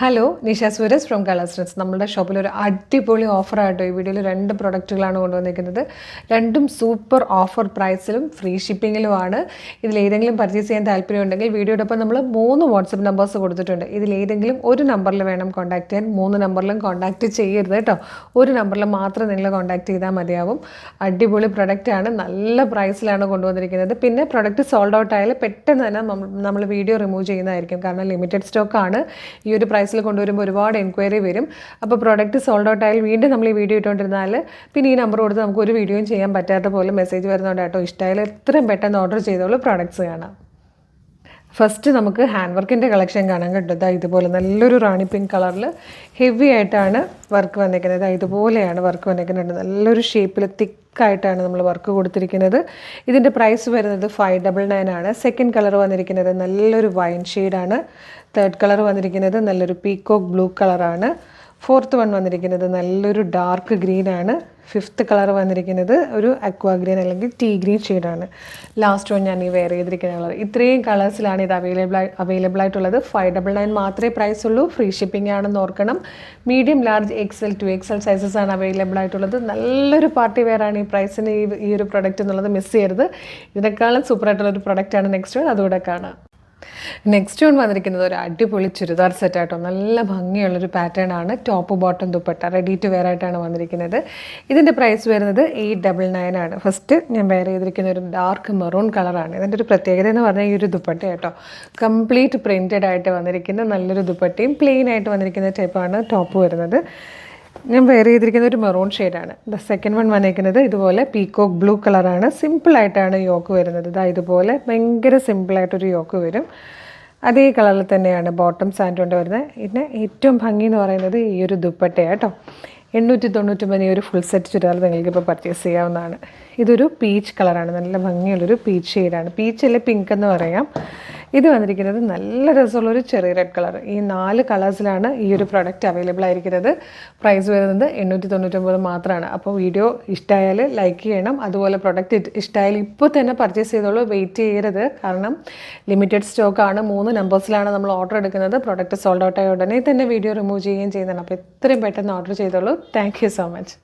Hello Nisha സൂരസ് from കളർസ്ട്രൻസ് നമ്മുടെ ഷോപ്പിൽ ഒരു അടിപൊളി ഓഫറായിട്ടോ ഈ വീഡിയോയിൽ രണ്ട് പ്രൊഡക്റ്റുകളാണ് കൊണ്ടുവന്നിരിക്കുന്നത്. രണ്ടും സൂപ്പർ ഓഫർ പ്രൈസിലും ഫ്രീ ഷിപ്പിങ്ങിലുമാണ് ഇതിൽ ഏതെങ്കിലും പർച്ചേസ് ചെയ്യാൻ താല്പര്യമുണ്ടെങ്കിൽ വീഡിയോടൊപ്പം നമ്മൾ മൂന്ന് വാട്സപ്പ് നമ്പേഴ്സ് കൊടുത്തിട്ടുണ്ട്. ഇതിൽ ഏതെങ്കിലും ഒരു നമ്പറിൽ വേണം കോൺടാക്ട് ചെയ്യാൻ. മൂന്ന് നമ്പറിലും കോൺടാക്ട് ചെയ്യരുത് കേട്ടോ. ഒരു നമ്പറിൽ മാത്രം നിങ്ങൾ കോൺടാക്ട് ചെയ്താൽ മതിയാവും. അടിപൊളി പ്രൊഡക്റ്റാണ് നല്ല പ്രൈസിലാണ് കൊണ്ടുവന്നിരിക്കുന്നത്. പിന്നെ പ്രൊഡക്റ്റ് സോൾഡ് ഔട്ട് ആയാൽ പെട്ടെന്ന് തന്നെ നമ്മൾ വീഡിയോ റിമൂവ് ചെയ്യുന്നതായിരിക്കും. കാരണം ലിമിറ്റഡ് സ്റ്റോക്കാണ് ഈ ഒരു പ്രൈസിൽ കൊണ്ടുവരുമ്പോൾ ഒരുപാട് എൻക്വയറി വരും. അപ്പോൾ പ്രോഡക്റ്റ് സോൾഡ് ഔട്ട് ആയാൽ വീണ്ടും നമ്മൾ ഈ വീഡിയോ ഇട്ടുകൊണ്ടിരുന്നാൽ പിന്നെ ഈ നമ്പർ കൊടുത്ത് നമുക്ക് ഒരു വീഡിയോയും ചെയ്യാൻ പറ്റാത്ത പോലെ മെസ്സേജ് വരുന്നതുകൊണ്ട് കേട്ടോ ഇഷ്ടമായാലും എത്രയും പെട്ടെന്ന് ഓർഡർ ചെയ്തോളൂ പ്രോഡക്റ്റ്സ് കാണാം. ഫസ്റ്റ് നമുക്ക് ഹാൻഡ് വർക്കിന്റെ കളക്ഷൻ കാണാൻ കിട്ടും ഇതാ ഇതുപോലെ നല്ലൊരു റാണി പിങ്ക് കളറിൽ ഹെവി ആയിട്ടാണ് വർക്ക് വന്നിരിക്കുന്നത് ഇതാ ഇതുപോലെയാണ് വർക്ക് വന്നിരിക്കുന്നത് നല്ലൊരു ഷേപ്പിൽ തിക്കായിട്ടാണ് നമ്മൾ വർക്ക് കൊടുത്തിരിക്കുന്നത്. ഇതിന്റെ പ്രൈസ് വരുന്നത് ഫൈവ് ഡബിൾ നയൻ ആണ്. സെക്കൻഡ് കളർ വന്നിരിക്കുന്നത് നല്ലൊരു വൈൻ ഷെയ്ഡാണ് തേർഡ് കളർ വന്നിരിക്കുന്നത് നല്ലൊരു പീക്കോക്ക് ബ്ലൂ കളറാണ് ഫോർത്ത് വൺ വന്നിരിക്കുന്നത് നല്ലൊരു ഡാർക്ക് ഗ്രീൻ ആണ്. ഫിഫ്ത്ത് കളർ വന്നിരിക്കുന്നത് ഒരു അക്വാ ഗ്രീൻ അല്ലെങ്കിൽ ടീ ഗ്രീൻ ഷെയ്ഡാണ് ലാസ്റ്റ് വൺ ഞാൻ ഈ വെയർ ചെയ്തിരിക്കുന്ന കളർ ഇത്രയും കളേഴ്സിലാണ് ഇത് അവൈലബിൾ അവൈലബിൾ ആയിട്ടുള്ളത്. ഫൈവ് ഡബിൾ നയൻ മാത്രമേ പ്രൈസ് ഉള്ളൂ. ഫ്രീ ഷിപ്പിംഗ് ആണെന്ന് ഓർക്കണം. Medium large XL two XL sizes ആണ് അവൈലബിൾ ആയിട്ടുള്ളത്. നല്ലൊരു പാർട്ടി വെയറാണ് ഈ പ്രൈസിന് ഈ ഈ ഒരു പ്രൊഡക്റ്റ് എന്നുള്ളത് മിസ് ചെയ്യരുത്. ഇതിനേക്കാളും സൂപ്പർ ആയിട്ടുള്ള ഒരു പ്രൊഡക്റ്റാണ് നെക്സ്റ്റ് അതുകൂടെ കാണാം. നെക്സ്റ്റ് വൺ വന്നിരിക്കുന്നത് ഒരു അടിപൊളി ചുരിദാർ സെറ്റായിട്ടോ നല്ല ഭംഗിയുള്ളൊരു പാറ്റേൺ ആണ്. Top bottom dupatta. Ready to wear ആയിട്ടാണ് വന്നിരിക്കുന്നത്. ഇതിന്റെ പ്രൈസ് വരുന്നത് എയ്റ്റ് ഡബിൾ നയൻ ആണ്. ഫസ്റ്റ് ഞാൻ വെയർ ചെയ്തിരിക്കുന്ന ഒരു ഡാർക്ക് മെറൂൺ കളറാണ് ഇതിന്റെ ഒരു പ്രത്യേകത എന്ന് പറഞ്ഞാൽ ഈ ഒരു ദുപ്പട്ട കേട്ടോ കംപ്ലീറ്റ് പ്രിന്റഡ് ആയിട്ട് വന്നിരിക്കുന്ന നല്ലൊരു ദുപ്പട്ടയും പ്ലെയിൻ ആയിട്ട് വന്നിരിക്കുന്ന ടൈപ്പാണ് ടോപ്പ് വരുന്നത് ഞാൻ വെയർ ചെയ്തിരിക്കുന്ന ഒരു മെറൂൺ ഷെയ്ഡാണ് ദ സെക്കൻഡ് വൺ വന്നിരിക്കുന്നത് ഇതുപോലെ പീക്കോക്ക് ബ്ലൂ കളറാണ് സിമ്പിളായിട്ടാണ് യോക്ക് വരുന്നത്. ഇതാ ഇതുപോലെ ഭയങ്കര സിമ്പിളായിട്ടൊരു യോക്ക് വരും. അതേ കളറിൽ തന്നെയാണ് ബോട്ടം സാൻഡ് കൊണ്ട് വരുന്നത്. പിന്നെ ഏറ്റവും ഭംഗി എന്ന് പറയുന്നത് ഈ ഒരു ദുപ്പട്ടയാട്ടോ എണ്ണൂറ്റി തൊണ്ണൂറ്റൊമ്പത് ഒരു ഫുൾ സെറ്റ് ചുരിദാർ നിങ്ങൾക്ക് ഇപ്പോൾ പർച്ചേസ് ചെയ്യാവുന്നതാണ്. ഇതൊരു പീച്ച് കളറാണ് നല്ല ഭംഗിയുള്ളൊരു പീച്ച് ഷെയ്ഡാണ് പീച്ച് അല്ലെ പിങ്ക് എന്ന് പറയാം. ഇത് വന്നിരിക്കുന്നത് നല്ല രസമുള്ളൊരു ചെറിയ റെഡ് കളർ ഈ നാല് കളേഴ്സിലാണ് ഈ ഒരു പ്രൊഡക്റ്റ് അവൈലബിൾ ആയിരിക്കുന്നത്. പ്രൈസ് വരുന്നത് എണ്ണൂറ്റി തൊണ്ണൂറ്റൊമ്പത് മാത്രമാണ് അപ്പോൾ വീഡിയോ ഇഷ്ടമായാൽ ലൈക്ക് ചെയ്യണം. അതുപോലെ പ്രൊഡക്റ്റ് ഇഷ്ടമായാൽ ഇപ്പോൾ തന്നെ പർച്ചേസ് ചെയ്തോളൂ. വെയിറ്റ് ചെയ്യരുത്. കാരണം ലിമിറ്റഡ് സ്റ്റോക്കാണ് മൂന്ന് നമ്പേഴ്സിലാണ് നമ്മൾ ഓർഡർ എടുക്കുന്നത്. പ്രൊഡക്റ്റ് സോൾഡ് ഔട്ട് ആയ ഉടനെ തന്നെ വീഡിയോ റിമൂവ് ചെയ്യുകയും ചെയ്യുന്നതാണ്. അപ്പോൾ എത്രയും പെട്ടെന്ന് ഓർഡർ ചെയ്തോളൂ. Thank so much